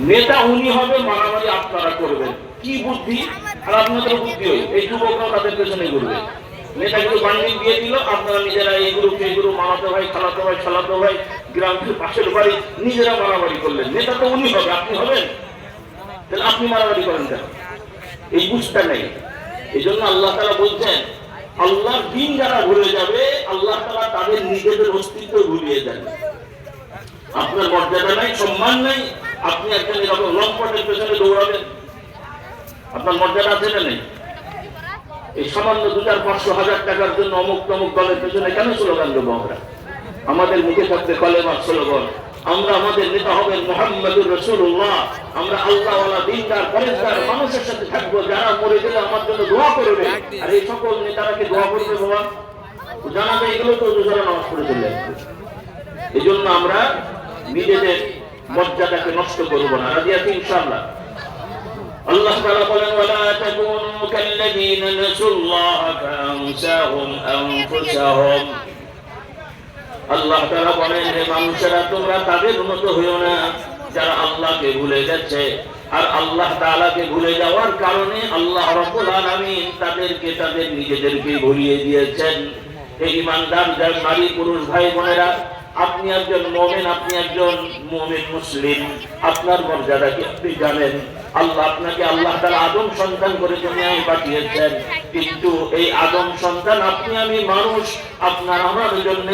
নেতা উনি হবে, মারামারি আপনারা করবেন। কি বুদ্ধি? আর আপনাদের বুদ্ধি ওই। এই যুবকরাও তাদের পেছনে ঘুরবে। বান্ডিল দিয়ে দিল, আপনারা নিজেরা ভাই ভাই ভাই গ্রামের পাশের বাড়ি, নিজেরা মারামারি করলেন। নেতা তো উনি হবে, আপনি হবেন? তাহলে আপনি মারামারি করেন কেন? এই বুঝটা নেই। এই জন্য আল্লাহ তারা বলছেন, আল্লাহর দিন যারা ভুলে যাবে, আল্লাহ তারা তাদের নিজেদের অস্তিত্ব ভুলিয়ে দেন। আপনার মর্যাদা নাই, সম্মান নাই আপনি একজন এরকম লম্পটের পেছনে দৌড়াবেন, আপনার মর্যাদা আছে না নেই? এই সামান্য দু চার, পাঁচশো, হাজার টাকার জন্য অমুক তমুক দলের পেছনে কেন স্লোগান দেবো আমরা? আমাদের মুখে থাকবে কলেমার স্লোগান। আমরা আমাদের নেতা হবেন মোহাম্মদুর রসুল্লাহ আমরা আল্লাহওয়ালা দিনদার পরেশদার মানুষের সাথে থাকব। যারা মরে গেলে আমার জন্য দোয়া করবে আর এই সকল নেতারা কি দোয়া করবে বাবা? জানা যায় এগুলো তো দুজনে নামাজ পড়ে চলে আসবে। এই জন্য আমরা নিজেদের মর্যাদাকে নষ্ট করব না। রাজি আছি আল্লাহ তাআলা বলেন, ওয়ালা তাকুনু কাল্লাযীনা আনফুসাহুম। আল্লাহ তাআলা বলেন, হে মানুষেরা, তোমরা তাদের মতো হইও না যারা আল্লাহকে ভুলে যাচ্ছে। আর আল্লাহ তাআলাকে ভুলে যাওয়ার কারণে আল্লাহ রাব্বুল আলামিন তাদেরকে, তাদের নিজেদেরকে ভুলিয়ে দিয়েছেন। এই ইমানদার যার নারী, পুরুষ ভাই বোনেরা আপনি একজন মোমেন আপনি একজন মোমেন মুসলিম। আপনার মর্যাদা কি আপনি জানেন? আল্লাহ আপনাকে আল্লাহ তাআলা আদম সন্তান করে দুনিয়ায় পাঠিয়েছেন। কিন্তু এই আদম সন্তান আপনি আমি মানুষ, আপনার আমার জন্য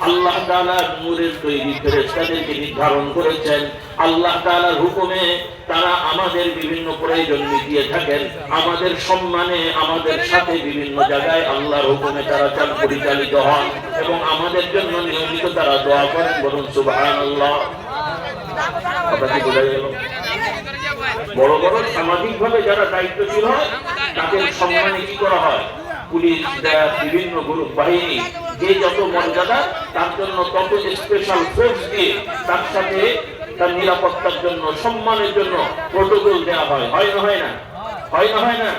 আল্লাহ তাআলার নূরের তৈরি ফেরেশতাদেরকে নির্ধারণ করেছেন। আল্লাহ তাআলার হুকুমে তারা আমাদের বিভিন্ন প্রয়োজন মিটিয়ে থাকেন। আমাদের সম্মানে, আমাদের সাথে বিভিন্ন জায়গায় আল্লাহর হুকুমে তারা চাল পরিচালিত হন এবং আমাদের জন্য নিয়মিত তারা দোয়া করেন বলুন আল্লাহ কথা কি বোঝা গেল বড় বড় সামাজিক ভাবে যারা দায়িত্বশীল হয়, তাদের সম্মানে কি করা হয়? পুলিশ বিভিন্ন গ্রুপ, বাহিনী, যে যত মর্যাদা, তার জন্য তত স্পেশাল ফোর্স দিয়ে তার সাথে তার নিরাপত্তার জন্য, সম্মানের জন্য প্রোটোকল দেওয়া হয়। হয় না হয় না? হয় না হয় না?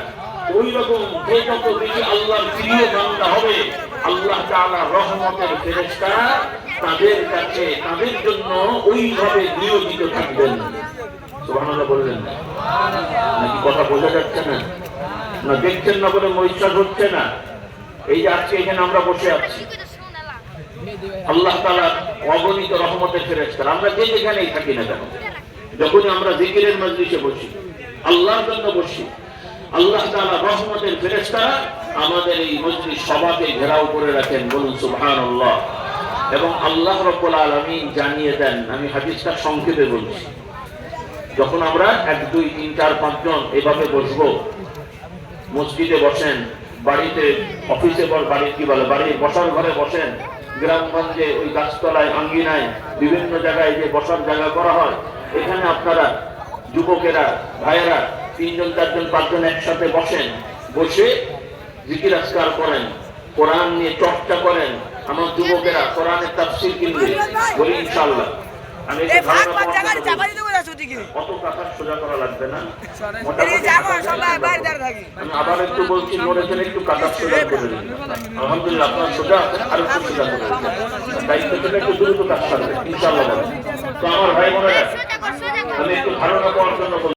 ওই রকম যে যত বেশি আল্লাহর প্রিয় বান্দা হবে, আল্লাহ তাআলা রহমতের ফেরেশতারা তাদের কাছে, তাদের জন্য ওইভাবে নিয়োজিত থাকবেন। বললেন, নাকি কথা বোঝা যাচ্ছে না? না, দেখছেন না বলে মহিষাস হচ্ছে না। এই যে আজকে এখানে আমরা বসে আছি, আল্লাহ তালা অগণিত রহমতের ফেরেস্তার আমরা যে যেখানেই থাকি না কেন, যখনই আমরা জিকিরের মজলিসে বসি, আল্লাহর জন্য বসি, আল্লাহ তালা রহমতের ফেরেস্তারা আমাদের এই মজলিস সবাকে ঘেরাও করে রাখেন। বলুন আল্লাহ এবং আল্লাহ রব্বুল আলমিন জানিয়ে দেন, আমি হাদিসটা সংক্ষেপে বলছি। যখন আমরা এক, দুই, তিন, চার পাঁচজন এভাবে বসবো, মসজিদে বসেন, বাড়িতে, অফিসে বল, বাড়ি কি বলে, বাড়ির বসার ঘরে বসেন, গ্রামগঞ্জে ওই গাছতলায় আঙ্গিনায় বিভিন্ন জায়গায় যে বসার জায়গা করা হয়, এখানে আপনারা যুবকেরা, ভাইয়েরা, তিনজন, চারজন, পাঁচজন একসাথে বসেন, বসে জিকির আজকার করেন, কোরআন নিয়ে চর্চা করেন, আমার যুবকেরা কোরআনের তাফসির কিনবে, বলি একটু এই ভাগ ভাগ জায়গায় চাপাই দেবো না শুধু অত কথা সোজা করা লাগবে না এই যাব সবাই বাইরে করো। থাকি আমি আবার একটু বলছি নড়েছেন একটু কাটা সোজা করে দিন আলহামদুলিল্লাহ আপনার সোজা আর একটু সোজা করে দিন দায়িত্ব থেকে একটু দ্রুত কাজ করবে ইনশাআল্লাহ তো আমার ভাই বোনেরা আমি একটু ধারণা পাওয়ার জন্য।